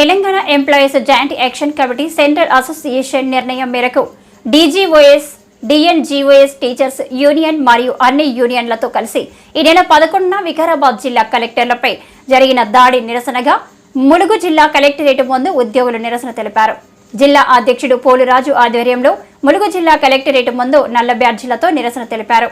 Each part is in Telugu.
Telangana employees joint action committee central association నిర్ణయం మేరకు డీజీఓఎస్ డిఎన్జీఓఎస్ టీచర్స్ యూనియన్ మరియు అన్ని యూనియన్లతో కలిసి ఈ నెల పదకొండున వికారాబాద్ జిల్లా కలెక్టర్లపై జరిగిన దాడి నిరసనగా ములుగు జిల్లా కలెక్టరేట్ ముందు ఉద్యోగులు నిరసన తెలిపారు. జిల్లా అధ్యక్షుడు పోలురాజు ఆధ్వర్యంలో ములుగు జిల్లా కలెక్టరేట్ ముందు నల్ల బ్యాడ్జీలతో నిరసన తెలిపారు.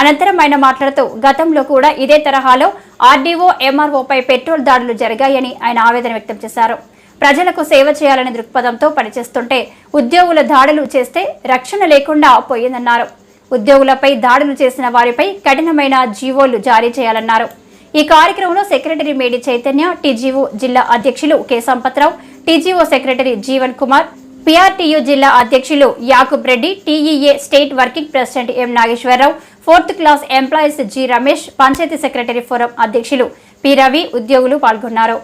అనంతరం ఆయన మాట్లాడుతూ గతంలో కూడా ఇదే తరహాలో ఆర్డీఓ ఎంఆర్ఓపై పెట్రోల్ దాడులు జరిగాయని ఆయన ఆవేదన వ్యక్తం చేశారు. ప్రజలకు సేవ చేయాలనే దృక్పథంతో పనిచేస్తుంటే ఉద్యోగుల దాడులు చేస్తే రక్షణ లేకుండా పోయిందన్నారు. ఉద్యోగులపై దాడులు చేసిన వారిపై కఠినమైన జీవోలు జారీ చేయాలన్నారు. ఈ కార్యక్రమంలో సెక్రటరీ మేడి చైతన్య టీజీఓ జిల్లా అధ్యక్షులు K Sampathrao TGO secretary Jeevan Kumar PRTU జిల్లా అధ్యక్షులు Yakub Reddy TEA state working president M Nageswararao fourth class employees G Ramesh panchayat secretary forum అధ్యక్షులు పి రవి ఉద్యోగులు పాల్గొన్నారు.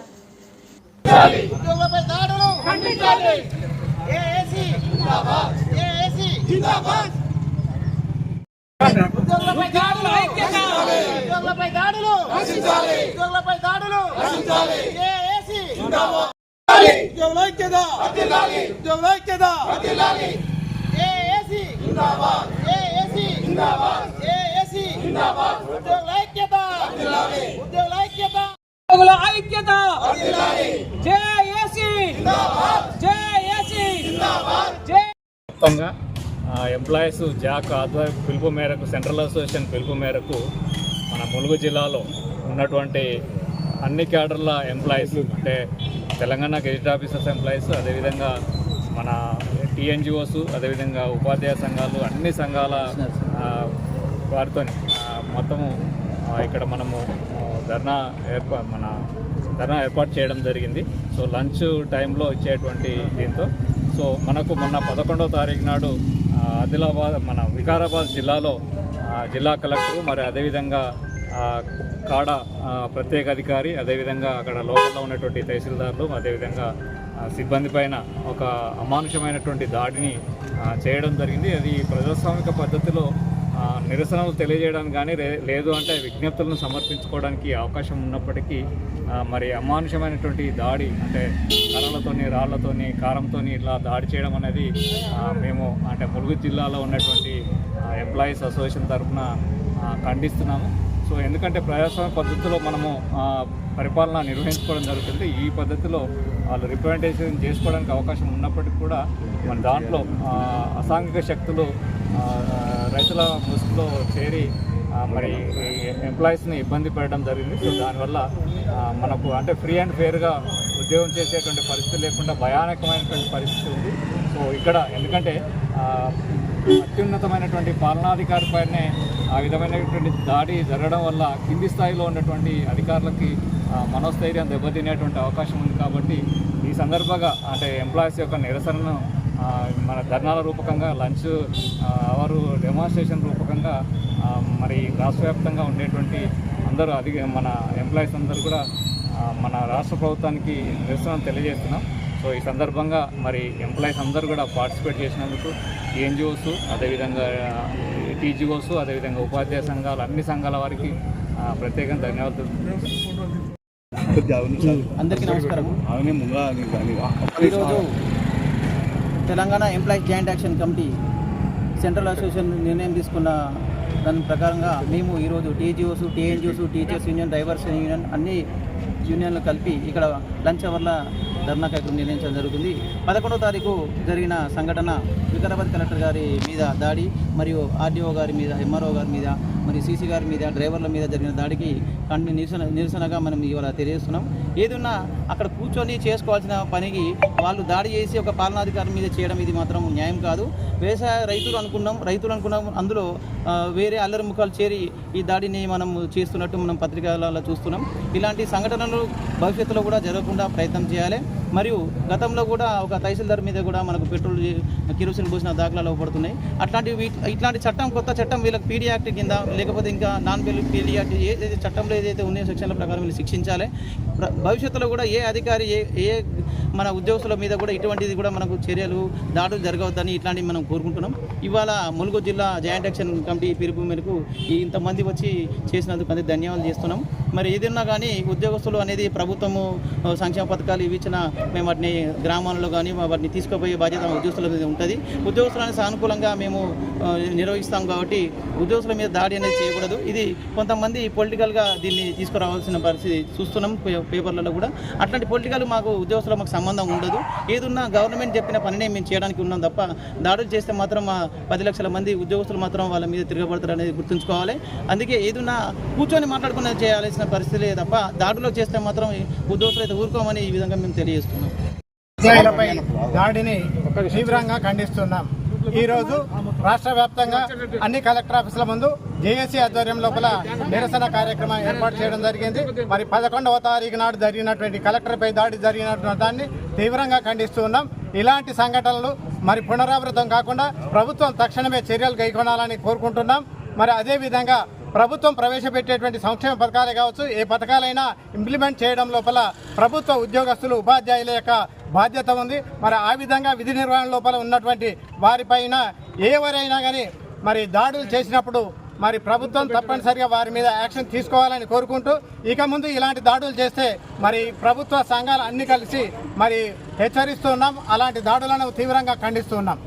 ఉద్యోగులపై దాడులు ఉద్యోగుల ఐక్యత. ఉద్యోగుల మొత్తంగా ఎంప్లాయీస్ జాక్ ఆధ్వర్య పిలుపు మేరకు సెంట్రల్ అసోసియేషన్ పిలుపు మేరకు మన ములుగు జిల్లాలో ఉన్నటువంటి అన్ని క్యాడర్ల ఎంప్లాయీస్ అంటే తెలంగాణ గెజిట్ ఆఫీసర్స్ ఎంప్లాయీస్ అదేవిధంగా మన టీఎన్జిఓస్ అదేవిధంగా ఉపాధ్యాయ సంఘాలు అన్ని సంఘాల వారితో మొత్తము ఇక్కడ మనము ధర్నా ఏర్పా మన ధర్నా ఏర్పాటు చేయడం జరిగింది. సో లంచ్ టైంలో ఇచ్చేటువంటి దీంతో. సో మనకు మొన్న పదకొండవ తారీఖు నాడు ఆదిలాబాద్ మన వికారాబాద్ జిల్లాలో జిల్లా కలెక్టర్ మరి అదేవిధంగా కాడ ప్రత్యేక అధికారి అదేవిధంగా అక్కడ లోకల్లో ఉన్నటువంటి తహసీల్దార్లు అదేవిధంగా సిబ్బంది పైన ఒక అమానుషమైనటువంటి దాడిని చేయడం జరిగింది. అది ప్రజాస్వామిక పద్ధతిలో నిరసనలు తెలియజేయడానికి కానీ లేదు అంటే విజ్ఞప్తులను సమర్పించుకోవడానికి అవకాశం ఉన్నప్పటికీ మరి అమానుషమైనటువంటి దాడి అంటే కర్రలతోని రాళ్ళతోని కారంతోని ఇట్లా దాడి చేయడం అనేది మేము అంటే ములుగు జిల్లాలో ఉన్నటువంటి ఎంప్లాయీస్ అసోసియేషన్ తరఫున ఖండిస్తున్నాము. సో ఎందుకంటే ప్రజాస్వామ్య పద్ధతిలో మనము పరిపాలన నిర్వహించుకోవడం జరుగుతుంది. ఈ పద్ధతిలో వాళ్ళు రిప్రజెంటేషన్ చేసుకోవడానికి అవకాశం ఉన్నప్పటికీ కూడా మన దాంట్లో అసాంఘిక శక్తులు రైతుల ముసుగులో చేరి మరి ఎంప్లాయీస్ని ఇబ్బంది పెట్టడం జరిగింది. సో దానివల్ల మనకు అంటే ఫ్రీ అండ్ ఫేర్గా ఉద్యోగం చేసేటువంటి పరిస్థితి లేకుండా భయానకమైనటువంటి పరిస్థితి ఉంది. సో ఇక్కడ ఎందుకంటే అత్యున్నతమైనటువంటి పాలనాధికారి పైనే ఆ విధమైనటువంటి దాడి జరగడం వల్ల కింది స్థాయిలో ఉన్నటువంటి అధికారులకి మనోస్థైర్యం దెబ్బతినేటువంటి అవకాశం ఉంది కాబట్టి ఈ సందర్భంగా అంటే ఎంప్లాయీస్ యొక్క నిరసనను మన ధర్నాల రూపకంగా లంచ్ అవరు డెమాన్స్ట్రేషన్ రూపకంగా మరి రాష్ట్ర వ్యాప్తంగా ఉండేటువంటి అందరూ అధిక మన ఎంప్లాయీస్ అందరూ కూడా మన రాష్ట్ర ప్రభుత్వానికి నిరసన తెలియజేస్తున్నాం. సో ఈ సందర్భంగా మరి ఎంప్లాయీస్ అందరూ కూడా పార్టిసిపేట్ చేసినందుకు ఎన్జిఓస్ అదేవిధంగా టీజీఓస్ అదేవిధంగా ఉపాధ్యాయ సంఘాలు అన్ని సంఘాల వారికి ప్రత్యేకంగా ధన్యవాదాలు అందరికీ నమస్కారం. ఈరోజు Telangana employees joint action committee central association నిర్ణయం తీసుకున్న దాని ప్రకారంగా మేము ఈరోజు TGOs TNGOs teachers union drivers union అన్ని యూనియన్లు కలిపి ఇక్కడ లంచ్ అవర్ల ధర్నా కార్యక్రమం నిర్ణయించడం జరుగుతుంది. పదకొండవ తారీఖు జరిగిన సంఘటన వికారాబాద్ కలెక్టర్ గారి మీద దాడి మరియు ఆర్డీఓ గారి మీద ఎంఆర్ఓ గారి మీద మరి సీసీ గారి మీద డ్రైవర్ల మీద జరిగిన దాడికి కంటి నిరసన నిరసనగా మనం ఇవాళ తెలియజేస్తున్నాం. ఏదున్నా అక్కడ కూర్చొని చేసుకోవాల్సిన పనికి వాళ్ళు దాడి చేసి ఒక పాలనాధికారి మీద చేయడం ఇది మాత్రం న్యాయం కాదు. వ్యవసాయ రైతులు అనుకున్నాం రైతులు అనుకున్నాం అందులో వేరే అల్లరి ముఖాలు చేరి ఈ దాడిని మనం చేస్తున్నట్టు మనం పత్రికలలో చూస్తున్నాం. ఇలాంటి సంఘటనలు భవిష్యత్తులో కూడా జరగకుండా ప్రయత్నం చేయాలి. మరియు గతంలో కూడా ఒక తహసీల్దార్ మీద కూడా మనకు పెట్రోల్ కిరోసిన్ పోసిన దాఖలాలు పడుతున్నాయి అట్లాంటి ఇట్లాంటి చట్టం కొత్త చట్టం వీళ్ళకి పీడీ యాక్ట్ కింద లేకపోతే ఇంకా నాన్ బెల్ పీడీ యాక్ట్ ఏదైతే చట్టంలో ఏదైతే ఉన్నాయో సెక్షన్ల ప్రకారం వీళ్ళు శిక్షించాలి. భవిష్యత్తులో కూడా ఏ అధికారి ఏ ఏ మన ఉద్యోగస్తుల మీద కూడా ఇటువంటిది కూడా మనకు చర్యలు దాడులు జరగవద్దని ఇట్లాంటివి మనం కోరుకుంటున్నాం. ఇవాళ ములుగు జిల్లా జాయింట్ యాక్షన్ కమిటీ పిలుపు మేరకు ఇంతమంది వచ్చి చేసినందుకు అందరికీ ధన్యవాదాలు చేస్తున్నాం. మరి ఏదైనా కానీ ఉద్యోగస్తులు అనేది ప్రభుత్వము సంక్షేమ పథకాలు ఇవి ఇచ్చిన మేము వాటిని గ్రామాల్లో కానీ వాటిని తీసుకుపోయే బాధ్యత మా ఉద్యోగస్తుల మీద ఉంటుంది. ఉద్యోగస్తులని సానుకూలంగా మేము నిర్వహిస్తాం కాబట్టి ఉద్యోగస్తుల మీద దాడి అనేది చేయకూడదు. ఇది కొంతమంది పొలిటికల్గా దీన్ని తీసుకురావాల్సిన పరిస్థితి చూస్తున్నాం పే- పేపర్లలో కూడా. అట్లాంటి పొలిటికల్ మాకు ఉద్యోగస్తుల మాకు సంబంధం ఉండదు. ఏదున్నా గవర్నమెంట్ చెప్పిన పనినే మేము చేయడానికి ఉన్నాం తప్ప దాడులు చేస్తే మాత్రం మా పది లక్షల మంది ఉద్యోగస్తులు మాత్రం వాళ్ళ మీద తిరగబడతారు అనేది గుర్తుంచుకోవాలి. అందుకే ఏదున్నా కూర్చొని మాట్లాడుకునే చేయాల్సిన పరిస్థితి తప్ప దాడులు చేస్తే మాత్రం ఉద్యోగులు అయితే ఊరుకోమని ఈ విధంగా మేము తెలియజేస్తున్నాం. ఉపాధ్యాయులపై దాడిని తీవ్రంగా ఖండిస్తున్నాం. ఈ రోజు రాష్ట్ర వ్యాప్తంగా అన్ని కలెక్టర్ ఆఫీసుల ముందు జేఏసీ ఆధ్వర్యం లోపల నిరసన కార్యక్రమం ఏర్పాటు చేయడం జరిగింది. మరి పదకొండవ తారీఖు నాడు జరిగినటువంటి కలెక్టర్పై దాడి జరిగినటువంటి దాన్ని తీవ్రంగా ఖండిస్తున్నాం. ఇలాంటి సంఘటనలు మరి పునరావృతం కాకుండా ప్రభుత్వం తక్షణమే చర్యలు కైకొనాలని కోరుకుంటున్నాం. మరి అదేవిధంగా ప్రభుత్వం ప్రవేశపెట్టేటువంటి సంక్షేమ పథకాలే కావచ్చు ఏ పథకాలైనా ఇంప్లిమెంట్ చేయడం లోపల ప్రభుత్వ ఉద్యోగస్తులు ఉపాధ్యాయుల యొక్క బాధ్యత ఉంది. మరి ఆ విధంగా విధి నిర్వహణ లోపల ఉన్నటువంటి వారిపైన ఎవరైనా కానీ మరి దాడులు చేసినప్పుడు మరి ప్రభుత్వం తప్పనిసరిగా వారి మీద యాక్షన్ తీసుకోవాలని కోరుకుంటూ ఇక ముందు ఇలాంటి దాడులు చేస్తే మరి ప్రభుత్వ సంఘాలు అన్ని కలిసి మరి హెచ్చరిస్తున్నాం అలాంటి దాడులను తీవ్రంగా ఖండిస్తున్నాం